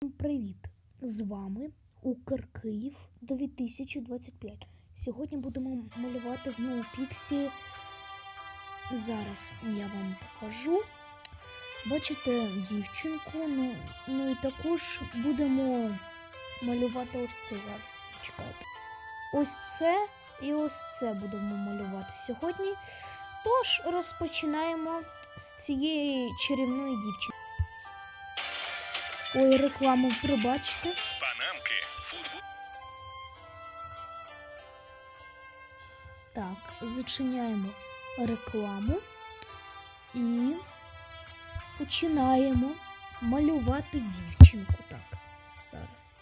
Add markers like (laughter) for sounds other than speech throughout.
Привіт! З вами Укр Київ 2025. Сьогодні будемо малювати в NoPixie. Зараз я вам покажу. Бачите дівчинку, ну, ну і також будемо малювати ось це зараз. Зачекайте. Ось це і ось це будемо малювати сьогодні. Тож розпочинаємо з цієї чарівної дівчинки. Ой, рекламу пробачте. Панамки, футбол. Так, зачиняємо рекламу і починаємо малювати дівчинку. Так, зараз.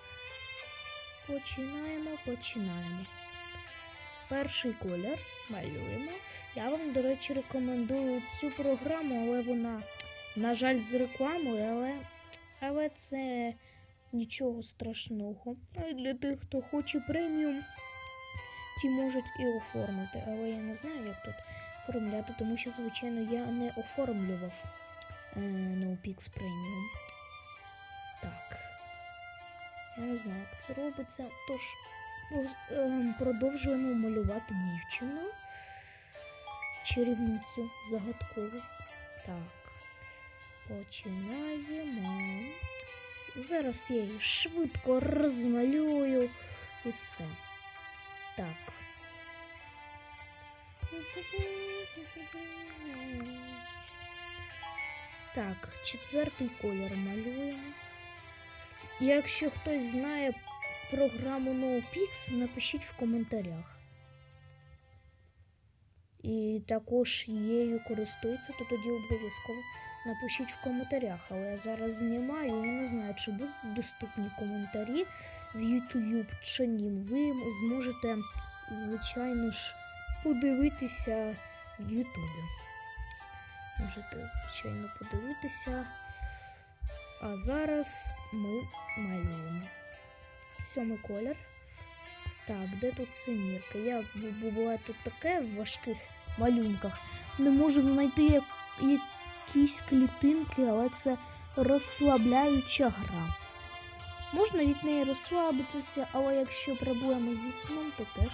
Починаємо, починаємо. Перший колір малюємо. Я вам, до речі, рекомендую цю програму, але вона, на жаль, з рекламою, але, але це нічого страшного. А для тих, хто хоче преміум, ті можуть і оформити. Але я не знаю, як тут оформляти, тому що, звичайно, я не оформлював е, NoPix Premium. Так. Я не знаю, як це робиться. Тож е, продовжуємо малювати дівчину. Чарівницю загадкову. Так. Починаємо. Зараз я її швидко розмалюю і все. Так. Так, четвертий колір малюємо. Якщо хтось знає програму NoPix, напишіть в коментарях. І також її користується, то тоді обов'язково напишіть в коментарях. Але я зараз знімаю і не знаю, чи будуть доступні коментарі в YouTube чи ні. Ви зможете, звичайно ж, подивитися в Ютубі. Можете, звичайно, подивитися. А зараз ми малюємо. Сьомий колір. Так, де тут семірка? Я бу- бу- буває тут таке в важких малюнках. Не можу знайти як, якісь клітинки, але це розслабляюча гра. Можна від неї розслабитися, але якщо проблеми зі сном, то теж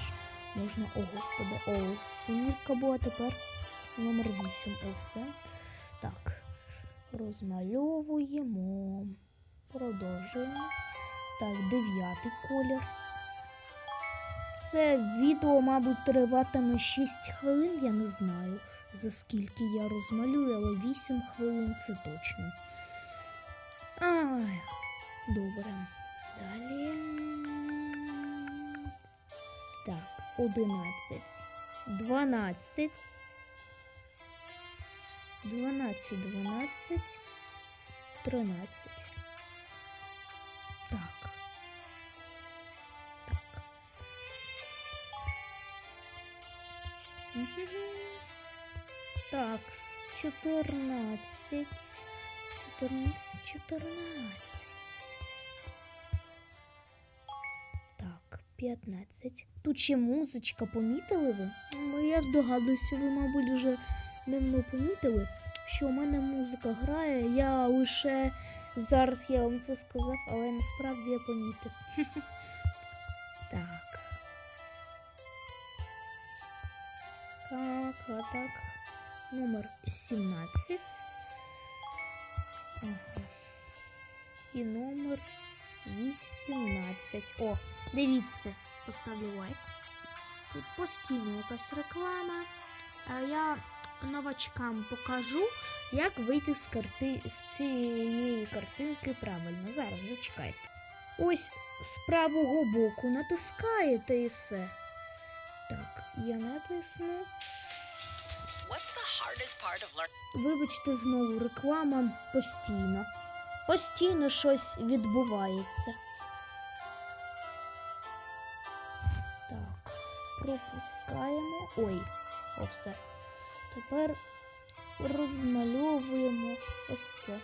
можна. О, господи, о, семірка була тепер номер 8. О, все. Так. Розмальовуємо. Продовжуємо. Так, дев'ятий колір. Це відео, мабуть, триватиме 6 хвилин, я не знаю, за скільки я розмалюю, але 8 хвилин це точно. Ай, добре. Далі. Так, 11. 12. 12, 12, 13. Так, 14. 14, 14. Так, 15. Тут ще музичка, помітили ви? Ну, я здогадуюся, ви, мабуть, вже давно помітили, що у мене музика грає. Я лише зараз я вам це сказав, але насправді я помітив. (laughs) Так. Так, так. Номер 17. Ага. І номер 18. О, дивіться, поставлю лайк. Тут постійно якась реклама. А я новачкам покажу, як вийти з карти з цієї картинки правильно. Зараз зачекайте. Ось з правого боку натискаєте і все. Я натисну. Вибачте, знову реклама постійно. Постійно щось відбувається. Так, пропускаємо. Ой, о, все. Тепер розмальовуємо ось це.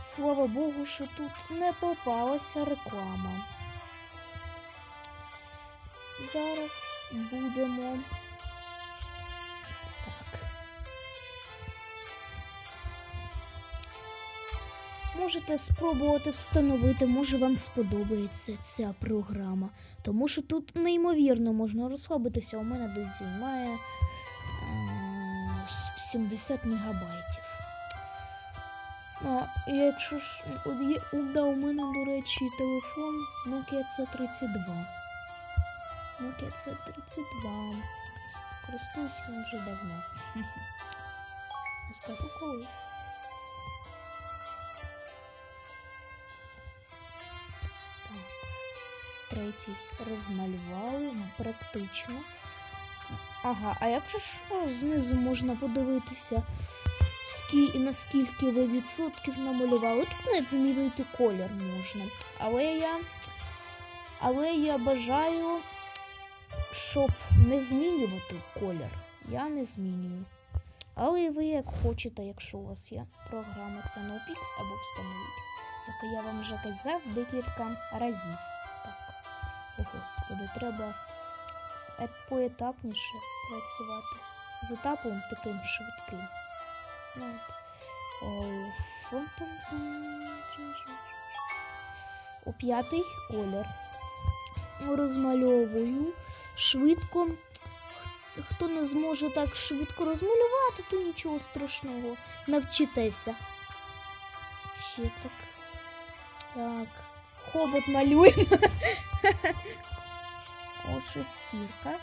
Слава Богу, що тут не попалася реклама. Зараз будемо. Так. Можете спробувати встановити, може вам сподобається ця програма. Тому що тут неймовірно можна розслабитися. У мене десь займає е, 70 мегабайтів. А якщо ж да, у мене, до речі, телефон Nokia C32. Nokia C32. Користуюсь їм вже давно. (laughs) Не скажу коли. Так. Третій розмалювали практично. Ага, а як же ж знизу можна подивитися, скі... наскільки ви відсотків намалювали? Тут навіть змінити колір можна. Але я. Але я бажаю, щоб не змінювати колір. Я не змінюю. Але ви як хочете, якщо у вас є програма це NoPix або встановіть, як я вам вже казав декілька разів. Так. О, господи, треба поетапніше працювати. З етапом таким швидким. Знаєте. О, п'ятий колір. Розмальовую швидко. Хто не зможе так швидко розмалювати, то нічого страшного. Навчитеся. Ще так. Так. Хобот малюємо. (laughs) О, шестірка.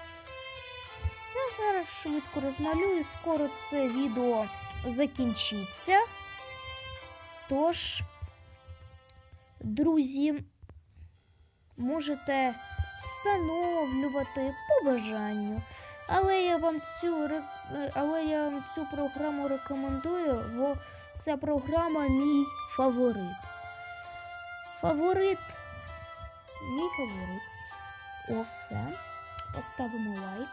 Я зараз швидко розмалюю. Скоро це відео закінчиться. Тож, друзі, можете встановлювати по бажанню. Але я вам цю е, але я вам цю програму рекомендую, бо ця програма мій фаворит. Фаворит. Мій фаворит. О, все. Поставимо лайк.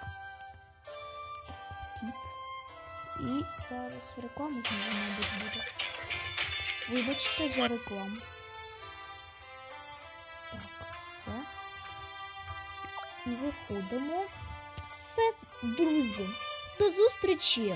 Скіп. І зараз реклама знову, мабуть, буде. Вибачте за рекламу. Так, все. І виходимо. Все, друзі, до зустрічі!